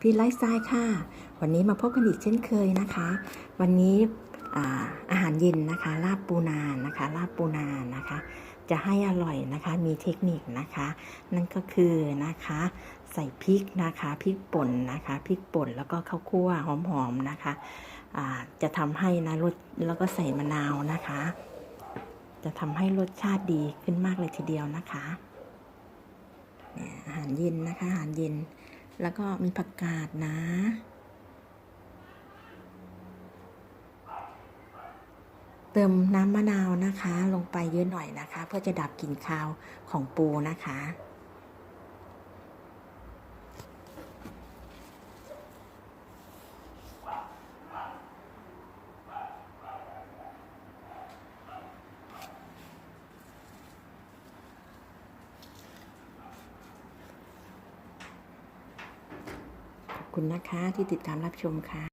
พี่ไลฟ์สไตล์ค่ะ วันนี้มาพบกันอีกเช่นเคยนะคะ วันนี้อาอาหารเย็นนะคะลาบปูนานะคะลาบปูนานะคะ จะให้อร่อยนะคะมีเทคนิคนะคะ นั่นก็คือนะคะ ใส่พริกนะคะพริกป่นนะคะพริกป่นแล้วก็ข้าวคั่วหอมๆนะคะอ่าจะทำให้นะรสแล้วก็ใส่มะนาวนะคะ จะทำให้รสชาติดีขึ้นมากเลยทีเดียวนะคะเนี่ยอาหารเย็นนะคะอาหารเย็น แล้วก็มีผักกาดนะ เติมน้ำมะนาวนะคะ ลงไปเยอะหน่อยนะคะ เพื่อจะดับกลิ่นคาวของปูนะคะ คุณนะคะที่ติดตามรับชมค่ะ